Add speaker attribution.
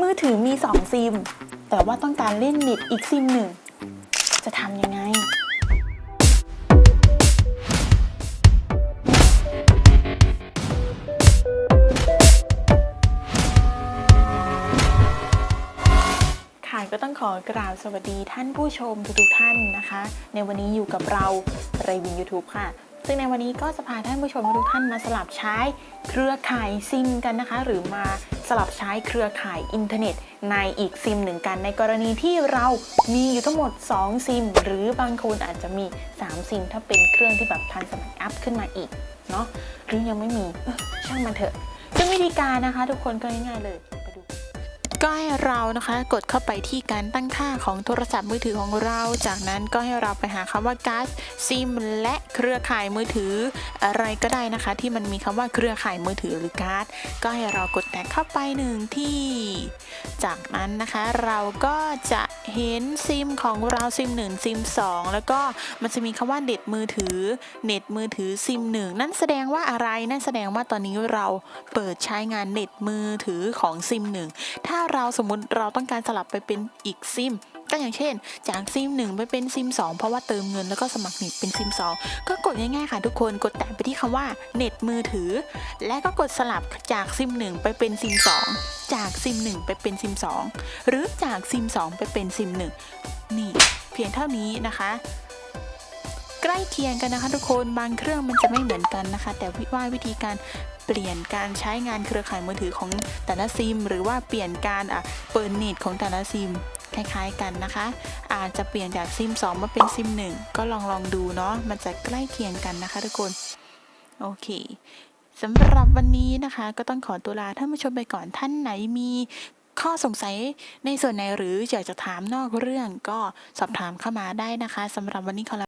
Speaker 1: มือถือมี 2 ซิม แต่ว่าต้องการเล่นเน็ตอีกซิมหนึ่ง จะทำยังไง ค่ะก็ต้องขอกราบสวัสดีท่านผู้ชมทุกๆท่านนะคะ ในวันนี้อยู่กับเราไรวิน YouTube ค่ะ ซึ่งในวันนี้ก็จะพาท่านผู้ชมทุกท่านมาสลับใช้เครือข่ายซิมกันนะคะ หรือมาสลับใช้เครือข่ายอินเทอร์เน็ต ในอีกซิมหนึ่งกัน ในกรณีที่เรามีอยู่ทั้งหมด 2 ซิม หรือบางคนอาจจะมี 3 ซิม ถ้าเป็นเครื่องที่แบบทันสมัยอัพขึ้นมาอีกเนาะหรือยังไม่มีช่างมันเถอะซึ่งวิธีการนะคะ ทุกคนก็ง่ายๆเลย ก็ให้เรานะคะกดเข้าไปที่การตั้งค่าของโทรศัพท์มือถือของเรา จากนั้นก็ให้เราไปหาคำว่าการ์ดซิม และเครือข่ายมือถืออะไรก็ได้นะคะ ที่มันมีคำว่าเครือข่ายมือถือหรือการ์ดก็ให้เรากดแตะเข้าไปหนึ่งที่ จากนั้นนะคะเราก็จะเห็นซิมของเราซิม1ซิม2 แล้วก็มันจะมีคำว่าเน็ตมือถือ เน็ตมือถือซิม1นั่นแสดงว่าอะไรนั่นแสดงว่าตอนนี้เราเปิดใช้งานเน็ตมือถือของซิม1ถ้าเราสมมุติเราต้องการสลับไปเป็นอีกซิม ก็อย่างเช่น จากซิม 1 ไปเป็นซิม 2 เพราะว่าเติมเงินแล้วก็สมัครเน็ตเป็นซิม 2 ก็กดง่ายๆค่ะทุกคนกดแตะไปที่คำว่าเน็ตมือถือ และก็กดสลับจากซิม 1 ไปเป็นซิม 2 จากซิม 1 ไปเป็นซิม 2 หรือจากซิม 2 ไปเป็นซิม 1 นี่เพียงเท่านี้นะคะ ใกล้เคียงกันนะคะ ทุกคนบางเครื่องมันจะไม่เหมือนกันนะคะ แต่วิว่าวิธีการเปลี่ยนการใช้งานเครือข่ายมือถือของแต่ละซิม หรือว่าเปลี่ยนการอะเปิดเน็ตของแต่ละซิมคล้ายๆกันนะคะ อาจจะเปลี่ยนจากซิม 2 มาเป็นซิม 1 ก็ลองลองดูเนาะมันจะใกล้เคียงกันนะคะ ทุกคนโอเคสำหรับวันนี้นะคะ ก็ต้องขอตัวลาท่านผู้ชมไปก่อนท่านไหนมีข้อสงสัยในส่วนไหนหรืออยากจะถามนอกเรื่องก็สอบถามเข้ามาได้นะคะสำหรับวันนี้ขอลา